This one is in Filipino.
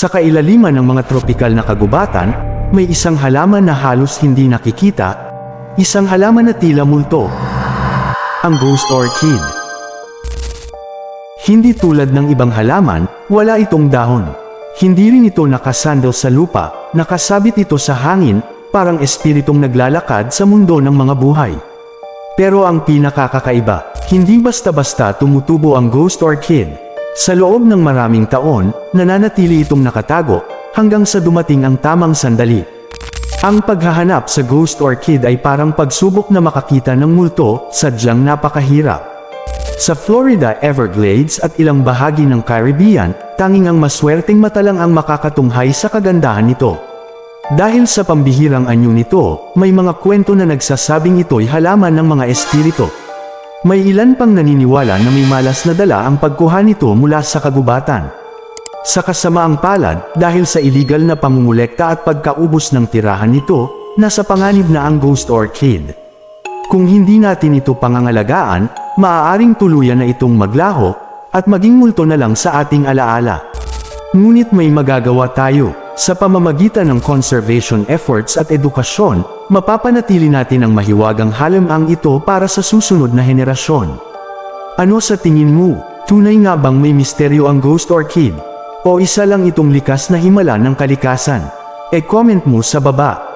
Sa kailaliman ng mga tropikal na kagubatan, may isang halaman na halos hindi nakikita, isang halaman na tila multo, ang ghost orchid. Hindi tulad ng ibang halaman, wala itong dahon. Hindi rin ito nakasandal sa lupa, nakasabit ito sa hangin, parang espiritong naglalakad sa mundo ng mga buhay. Pero ang pinakakakaiba, hindi basta-basta tumutubo ang ghost orchid. Sa loob ng maraming taon, nananatili itong nakatago, hanggang sa dumating ang tamang sandali. Ang paghahanap sa ghost orchid ay parang pagsubok na makakita ng multo, sadyang napakahirap. Sa Florida Everglades at ilang bahagi ng Caribbean, tanging ang maswerteng mata lang ang makakatunghay sa kagandahan nito. Dahil sa pambihirang anyo nito, may mga kwento na nagsasabing ito'y halaman ng mga espiritu. May ilan pang naniniwala na may malas na dala ang pagkuha nito mula sa kagubatan. Sa kasamaang palad, dahil sa illegal na pangungulekta at pagkaubos ng tirahan nito, nasa panganib na ang ghost orchid. Kung hindi natin ito pangangalagaan, maaaring tuluyan na itong maglaho, at maging multo na lang sa ating alaala. Ngunit may magagawa tayo, sa pamamagitan ng conservation efforts at edukasyon, mapapanatili natin ang mahiwagang halamang ito para sa susunod na henerasyon. Ano sa tingin mo? Tunay nga bang may misteryo ang ghost orchid? O isa lang itong likas na himala ng kalikasan? E comment mo sa baba.